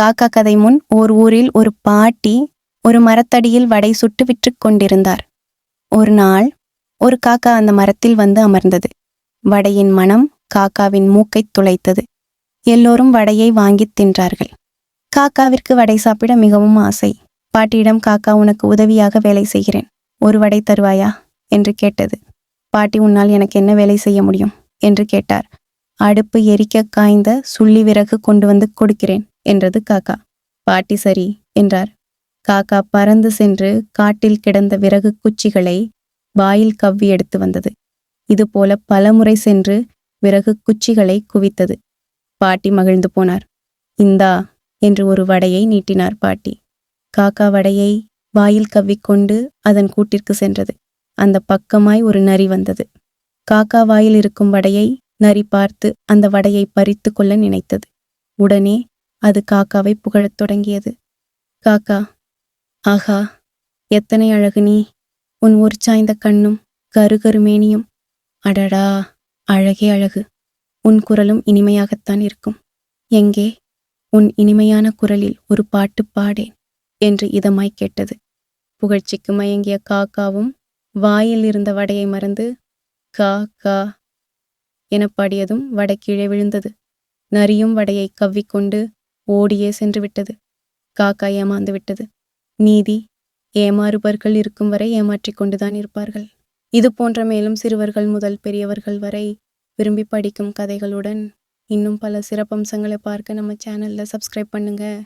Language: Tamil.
காக்கா கதை முன் ஓர் ஊரில் ஒரு பாட்டி ஒரு மரத்தடியில் வடை சுட்டு விற்றுக் கொண்டிருந்தார். ஒரு நாள் ஒரு காக்கா அந்த மரத்தில் வந்து அமர்ந்தது. வடையின் மனம் காக்காவின் மூக்கைத் துளைத்தது. எல்லோரும் வடையை வாங்கித் தின்றார்கள். காக்காவிற்கு வடை சாப்பிட மிகவும் ஆசை. பாட்டியிடம் காக்கா உனக்கு உதவியாக வேலை செய்கிறேன். ஒரு வடை தருவாயா? என்று கேட்டது. பாட்டி உன்னால் எனக்கு என்ன வேலை செய்ய முடியும்? என்று கேட்டார். அடுப்பு எரிக்க காய்ந்த சுள்ளி விறகு கொண்டு வந்து கொடுக்கிறேன். என்றது காக்கா. பாட்டி சரி என்றார். காக்கா பறந்து சென்று காட்டில் கிடந்த விறகு குச்சிகளை வாயில் கவ்வி எடுத்து வந்தது. இதுபோல பலமுறை சென்று விறகு குச்சிகளை குவித்தது. பாட்டி மகிழ்ந்து போனார். இந்தா என்று ஒரு வடையை நீட்டினார் பாட்டி. காக்கா வடையை வாயில் கவ்விக்கொண்டு அதன் கூட்டிற்கு சென்றது. அந்த பக்கமாய் ஒரு நரி வந்தது. காக்கா வாயில் இருக்கும் வடையை நரி பார்த்து அந்த வடையை பறித்து கொள்ள நினைத்தது. உடனே அது காக்காவை புகழத் தொடங்கியது. காக்கா ஆஹா எத்தனை அழகு நீ. உன் உற்சாய்ந்த கண்ணும் கருகருமேனியும். அடடா அழகே அழகு. உன் குரலும் இனிமையாகத்தான் இருக்கும். எங்கே? உன் இனிமையான குரலில் ஒரு பாட்டு பாடேன் என்று இதமாய் கேட்டது. புகழ்ச்சிக்கு மயங்கிய காக்காவும் வாயில் இருந்த வடையை மறந்து கா கா என பாடியதும் வடை கீழே விழுந்தது. நரியும் வடையை கவ்விக்கொண்டு ஓடியே சென்று விட்டது காக்கா ஏமாந்து விட்டது. நீதி ஏமாறுபவர்கள் இருக்கும் வரை ஏமாற்றிக் கொண்டுதான் இருப்பார்கள். இது போன்ற மேலும் சிறுவர்கள் முதல் பெரியவர்கள் வரை விரும்பி படிக்கும் கதைகளுடன் இன்னும் பல சிறப்பம்சங்களை பார்க்க நம்ம சேனலில் சப்ஸ்கிரைப் பண்ணுங்கள்